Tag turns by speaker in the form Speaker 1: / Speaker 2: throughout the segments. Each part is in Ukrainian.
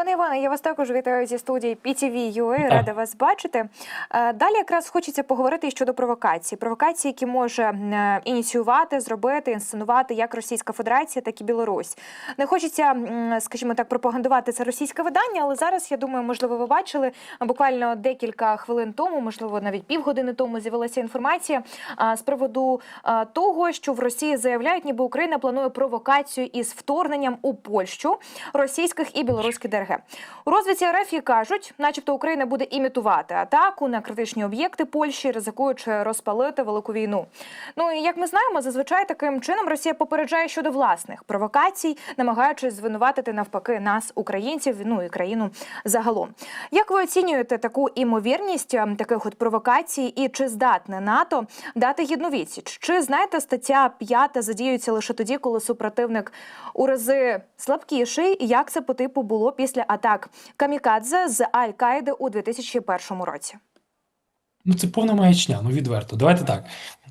Speaker 1: Пане Іване, я вас також вітаю зі студії PTV.ua, рада вас бачити. Е, Далі якраз хочеться поговорити щодо провокацій. Провокації, які може е, ініціювати, зробити, інсценувати як Російська Федерація, так і Білорусь. Не хочеться, скажімо так, пропагандувати це російське видання, але зараз я думаю, можливо, ви бачили буквально декілька хвилин тому, можливо, навіть півгодини тому з'явилася інформація з приводу того, що в Росії заявляють, ніби Україна планує провокацію із вторгненням у Польщу російських і білоруських ДРГ. У розвідці РФ кажуть, начебто Україна буде імітувати атаку на критичні об'єкти Польщі, ризикуючи розпалити велику війну. Ну і як ми знаємо, зазвичай таким чином Росія попереджає щодо власних провокацій, намагаючись звинуватити навпаки нас, українців, ну і країну загалом. Як ви оцінюєте таку імовірність ем, таких от провокацій, і чи здатне НАТО дати гідну відсіч? Чи знаєте, стаття 5 задіюється лише тоді, коли супротивник у рази слабкіший? Як це по типу було після атак Камікадзе з Аль-Каїди у 2001 році?
Speaker 2: Ну, це повна маячня, ну відверто. Давайте так.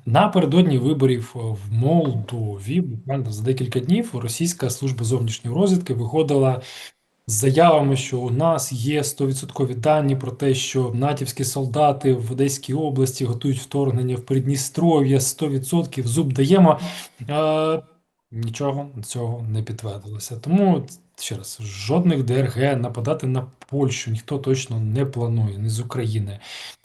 Speaker 2: Напередодні виборів в Молдові, буквально за декілька днів, Російська служба зовнішньої розвідки виходила з заявами, що у нас є 100% дані про те, що натівські солдати в Одеській області готують вторгнення в Придністров'я 100%, зуб даємо. Нічого цього не підтвердилося. Тому ще раз, жодних ДРГ нападати на Польщу ніхто точно не планує, не з України.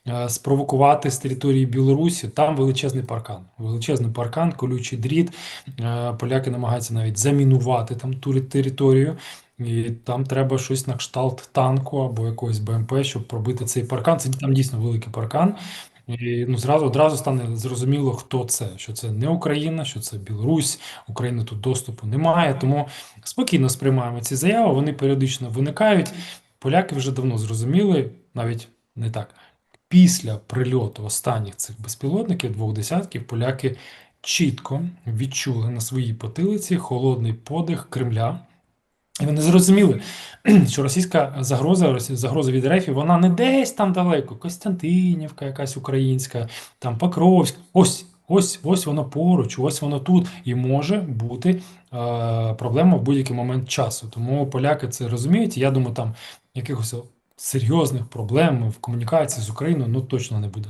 Speaker 2: Е, Спровокувати з території Білорусі там величезний паркан. Величезний паркан, колючий дріт. Е, Поляки намагаються навіть замінувати там ту територію. І там треба щось на кшталт танку або якогось БМП, щоб пробити цей паркан. Це там дійсно великий паркан. І ну зразу одразу стане зрозуміло, хто це. Що це не Україна, що це Білорусь, України тут доступу немає. Тому спокійно сприймаємо ці заяви. Вони періодично виникають. Поляки вже давно зрозуміли, навіть не так. Після прильоту останніх цих безпілотників, двох десятків, поляки чітко відчули на своїй потилиці холодний подих Кремля. І вони зрозуміли, що російська загроза, загроза від РФ, вона не десь там далеко, Костянтинівка, якась українська, там Покровськ. Ось, ось, ось воно поруч, ось воно тут. І може бути е, проблема в будь-який момент часу. Тому поляки це розуміють. Я думаю, там якихось серйозних проблем в комунікації з Україною ну точно не буде.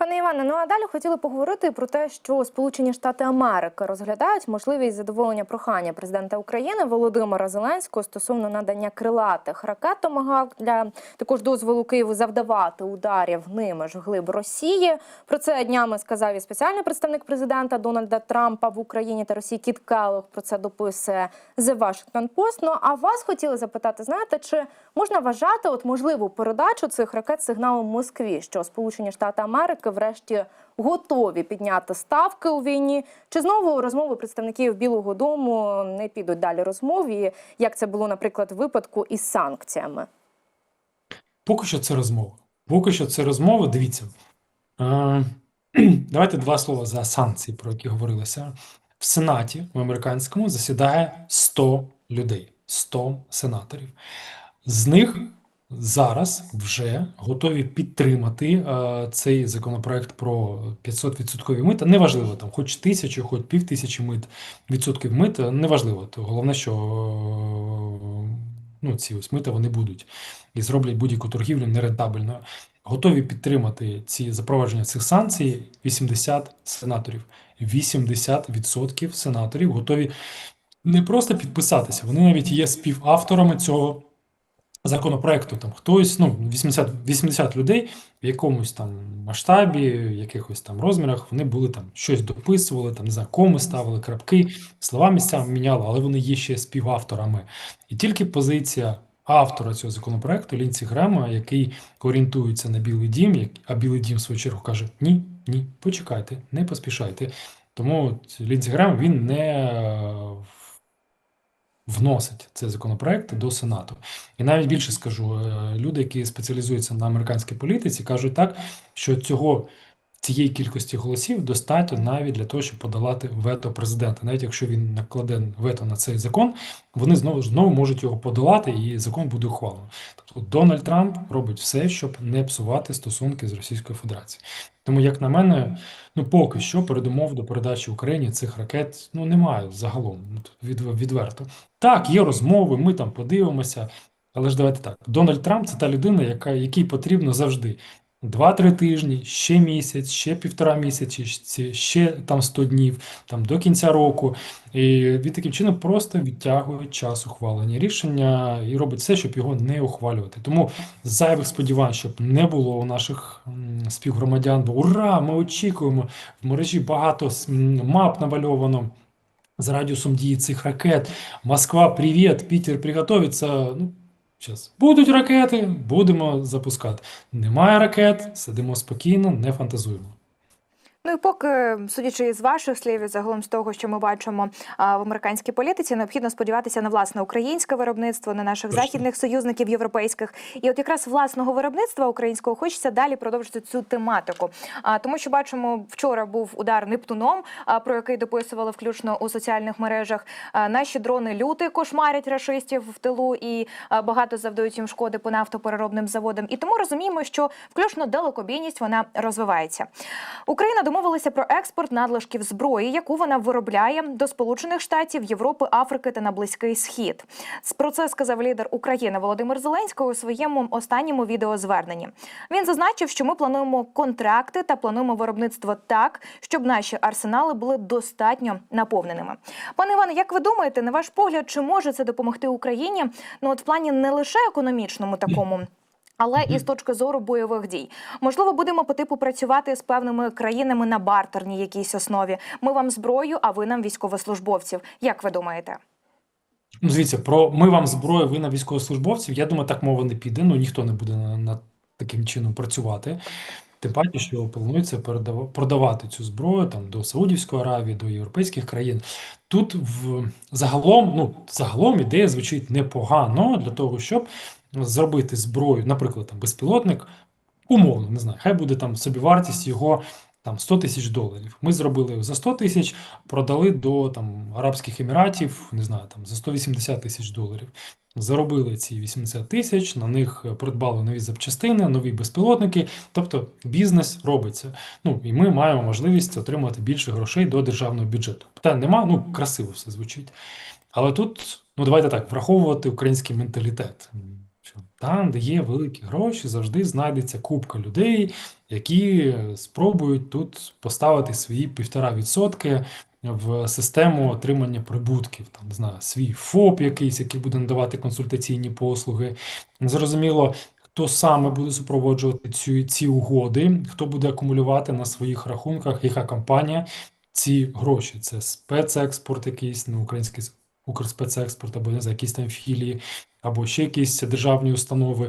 Speaker 3: Пане Іване, ну а далі хотіли поговорити про те, що Сполучені Штати Америки розглядають можливість задоволення прохання президента України Володимира Зеленського стосовно надання крилатих ракет «Томагавк» для також дозволу Києву завдавати ударів ними ж глиб Росії. Про це днями сказав і спеціальний представник президента Дональда Трампа в Україні та Росії Кіт Келлог. Про це дописує The Washington Post. Ну а вас хотіли запитати, знаєте, чи можна вважати от можливу передачу цих ракет сигналом Москві, що Сполучені Штати Америки врешті готові підняти ставки у війні? Чи знову розмови представників Білого Дому не підуть далі розмов? І як це було, наприклад, в випадку із санкціями?
Speaker 2: Поки що це розмова. Поки що це розмова. Дивіться. Е, давайте два слова за санкції, про які говорилося. В Сенаті в американському засідає 100 людей, 100 сенаторів. З них зараз вже готові підтримати е, цей законопроект про 500% мита. Неважливо там, хоч тисячу, хоч пів тисячі мит відсотків мит, неважливо. То головне, що е, ну, ці ось мита вони будуть і зроблять будь-яку торгівлю нерентабельною. Готові підтримати ці запровадження цих санкцій 80 сенаторів. 80% сенаторів готові не просто підписатися, вони навіть є співавторами цього законопроекту. Там хтось, ну 80, 80 людей в якомусь там масштабі, якихось там розмірах, вони були там щось дописували, там не знаю, коми ставили, крапки, слова місцями міняли, але вони є ще співавторами. І тільки позиція автора цього законопроекту Лінці Грема, який орієнтується на Білий Дім, а Білий Дім в свою чергу каже: ні, ні, почекайте, не поспішайте. Тому Лінці Грем він не е, вносить цей законопроект до Сенату. І навіть більше скажу, е, люди, які спеціалізуються на американській політиці, кажуть так, що цього цієї кількості голосів достатньо навіть для того, щоб подолати вето президента. Навіть якщо він накладе вето на цей закон, вони знову знову можуть його подолати, і закон буде ухвалено. Дональд Трамп робить все, щоб не псувати стосунки з Російською Федерацією. Тому, як на мене, ну поки що передумов до передачі Україні цих ракет ну немає загалом ну, від, відверто. Так, є розмови, ми там подивимося. Але ж давайте так. Дональд Трамп це та людина, яка, якій потрібно завжди 2-3 тижні, ще місяць, ще півтора місяці, ще- там 100 днів, там до кінця року. І він таким чином просто відтягує час ухвалення рішення і робить все, щоб його не ухвалювати. Тому зайвих сподівань, щоб не було у наших співгромадян, бо ура, ми очікуємо. В мережі багато мап навальовано з радіусом дії цих ракет. Москва, привіт, Пітер, приготовиться. Ну, зараз будуть ракети, будемо запускати. Немає ракет, сидимо спокійно, не фантазуємо.
Speaker 1: Ну і поки, судячи з ваших слів, і загалом з того, що ми бачимо а, в американській політиці, необхідно сподіватися на власне українське виробництво, на наших
Speaker 2: Точно.
Speaker 1: західних союзників європейських. І от якраз власного виробництва українського хочеться далі продовжити цю тематику. А тому, що бачимо, вчора був удар Нептуном, а, про який дописували включно у соціальних мережах. А, Наші дрони люти кошмарять рашистів в тилу і а, багато завдають їм шкоди по нафтопереробним заводам. І тому розуміємо, що включно далекобійність вона розвивається. Україна домовилася про експорт надлишків зброї, яку вона виробляє до Сполучених Штатів, Європи, Африки та на Близький Схід. Про це сказав лідер України Володимир Зеленський у своєму останньому відеозверненні. Він зазначив, що ми плануємо контракти та плануємо виробництво так, щоб наші арсенали були достатньо наповненими. Пане Іване, як ви думаєте, на ваш погляд, чи може це допомогти Україні? Ну от в плані не лише економічному такому. Але і з точки зору бойових дій, можливо, будемо по типу працювати з певними країнами на бартерній якійсь основі. Ми вам зброю, а ви нам військовослужбовців. Як ви думаєте?
Speaker 2: Ну, дивіться, про ми вам зброю, ви на військовослужбовців. Я думаю, так мова не піде. Ну ніхто не буде на, на таким чином працювати. Тим паче, що планується продавати цю зброю там до Саудівської Аравії, до європейських країн. Тут в загалом, ну загалом ідея звучить непогано для того, щоб зробити зброю, наприклад, там безпілотник, умовно, не знаю, хай буде там собівартість його там 100 тисяч доларів. Ми зробили за 100 тисяч, продали до там Арабських Еміратів, не знаю, там за 180 тисяч доларів. Заробили ці 80 тисяч, на них придбали нові запчастини, нові безпілотники. Тобто бізнес робиться. Ну і ми маємо можливість отримати більше грошей до державного бюджету. Питань нема, ну красиво все звучить. Але тут, ну давайте так, враховувати український менталітет. Там, де є великі гроші, завжди знайдеться купка людей, які спробують тут поставити свої півтора відсотки в систему отримання прибутків. Там не знаю, свій ФОП якийсь, який буде надавати консультаційні послуги. Незрозуміло, хто саме буде супроводжувати ці, ці угоди, хто буде акумулювати на своїх рахунках, яка компанія ці гроші. Це спецекспорт якийсь, ну, український Укрспецекспорт, або не знаю, якісь там філії, або ще якісь державні установи.